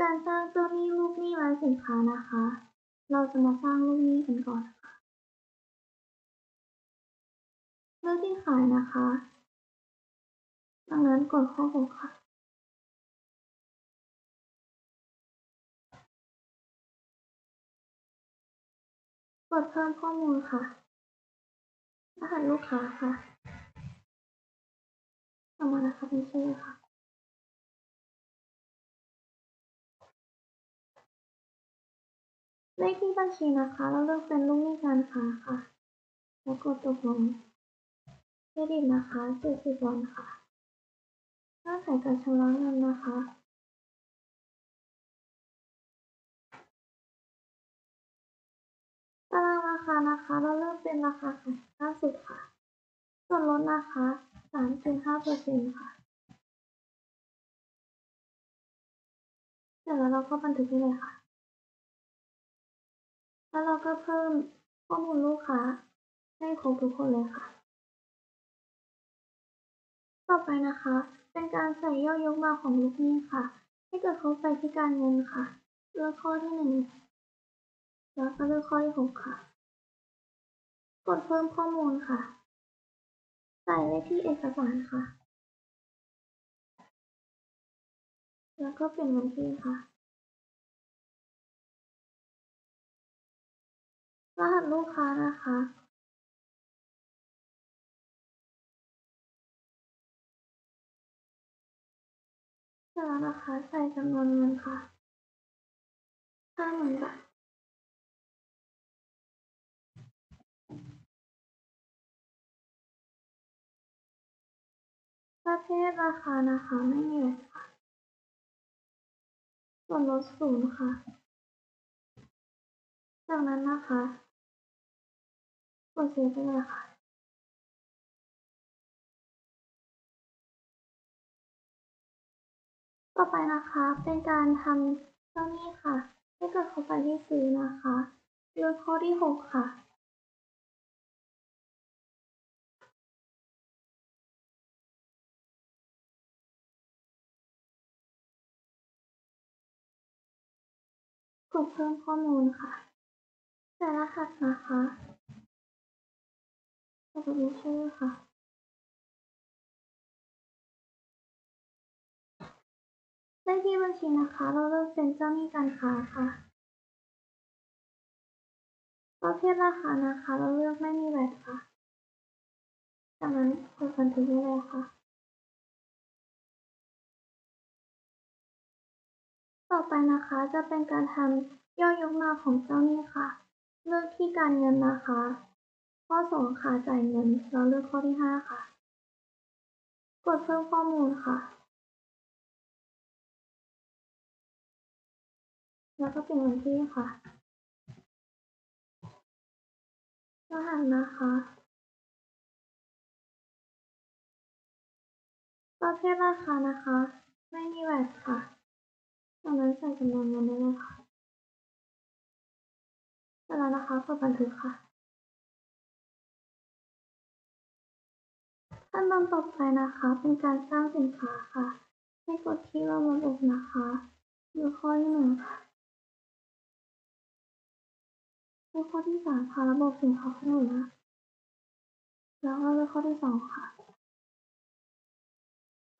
การสร้างเจ้าหนี้ลูกหนี้ไร้สินค้านะคะ เราจะมาสร้างลูกหนี้กันก่อนนะคะเลือกที่ขายนะคะดังนั้นกดข้อหกค่ะกดเพิ่มข้อมูลค่ะ รหัสลูกค้าค่ะต่อมานะคะเป็นชื่อค่ะ เลขที่บัญชีนะคะ เราเลือกเป็นลูกหนี้การค้าค่ะ แล้วกดตกลงเครดิตนะคะ70วันค่ะเงื่อนไขการชำระเงินนะคะตารางราคานะคะ เราเลือกเป็นราคาขายล่าสุดค่ะ ส่วนลดนะคะ3.5เปอร์เซ็นต์ค่ะ เสร็จแล้วเราก็บันทึกได้เลยค่ะ แล้วเราก็เพิ่มข้อมูลลูกค้าให้ครบทุกคนเลยค่ะ ต่อไปนะคะ เป็นการใส่ย่อยกมาของลูกหนี้ค่ะ ให้เกิดเขาไปที่การเงินค่ะ เลือกข้อที่หนึ่งแล้วก็เลือกข้อที่หกค่ะ กดเพิ่มข้อมูลค่ะ ใส่เลขที่เอกสารค่ะ แล้วก็เปลี่ยนบัญชีค่ะ รหัสลูกค้านะคะเสร็จแล้วนะคะ ใส่จำนวนเงินค่ะห้าหมื่นบาทประเภทราคานะคะไม่มีเลยค่ะส่วนลดศูนย์ค่ะ จากนั้นนะคะ กดเซฟไปเลยค่ะต่อไปนะคะ เป็นการทำเจ้าหนี้ค่ะ ให้เกิดเข้าไปที่ซื้อนะคะเลือกข้อที่หกค่ะกดเพิ่มข้อมูลค่ะใส่รหัสนะคะ แล้วก็ดูชื่อค่ะเลขที่บัญชีนะคะ เราเลือกเป็นเจ้าหนี้การค้าค่ะ ประเภทราคานะคะ เราเลือกไม่มีแวดค่ะ จากนั้นกดบันทึกได้เลยค่ะ ต่อไปนะคะจะเป็นการทำย่อยยกมาของเจ้าหนี้ค่ะ เลือกที่การเงินนะคะ ข้อสองค่ะ จ่ายเงิน เราเลือกข้อที่ห้าค่ะ กดเพิ่มข้อมูลค่ะ แล้วก็เปลี่ยนวันที่ค่ะ รหัสนะคะ ประเภทราคานะคะ ไม่มีแวดค่ะจากนั้นใส่จำนวนเงินได้เลยค่ะเสร็จแล้วนะคะกดบันทึกค่ะ ขั้นตอนต่อไปนะคะ เป็นการสร้างสินค้าค่ะ ให้กดที่ระบบนะคะเลือกข้อที่หนึ่งค่ะเลือกข้อที่สามค่ะระบบสินค้าข้หนึ่งนะแล้วก็เลือกข้อที่สองค่ะ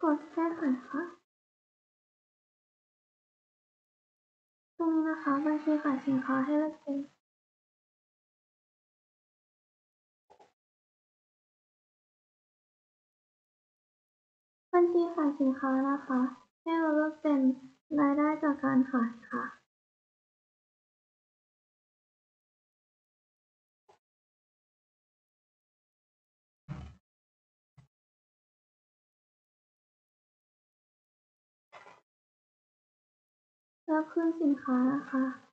กดแก้ไขค่ะตรงนี้นะคะบัญชีขายสินค้าให้เลือกเป็น บัญชีขายสินค้านะคะ ให้เราเลือกเป็นรายได้จากการขายค่ะแล้วคืนสินค้านะคะ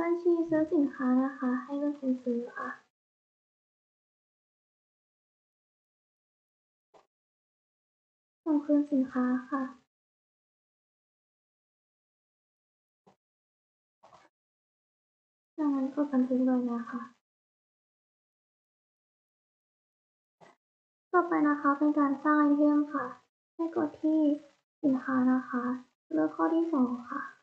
บัญชีซื้อสินค้านะคะ ให้เลือกเป็นซื้อค่ะส่งคืนสินค้าค่ะดังนั้นกดบันทึกเลยนะคะต่อไปนะคะเป็นการสร้างไอเทมค่ะ ให้กดที่สินค้านะคะ เลือกข้อที่สองค่ะ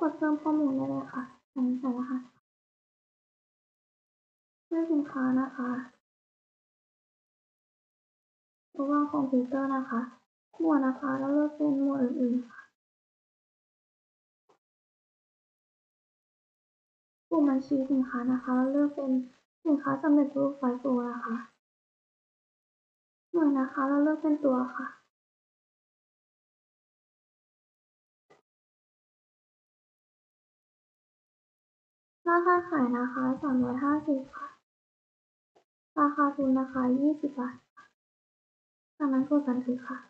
กดเพิ่มข้อมูลได้เลยค่ะอันนี้ใส่รหัสเลือกสินค้านะคะระว่างคอมพิวเตอร์นะคะ หมวดนะคะ แล้วเลือกเป็นหมวดอื่นๆค่ะปุ่มบัญชีสินค้านะคะ แล้วเลือกเป็นสินค้าสำเร็จรูปไฟโฟนะคะ หน่วยนะคะ แล้วเลือกเป็นตัวค่ะ่าคาขายนะคะสามร้อยห้าสิบค่ะ ราคาทุนนะคะยี่สิบบาทจากนั้นกดบันทึกค่ะ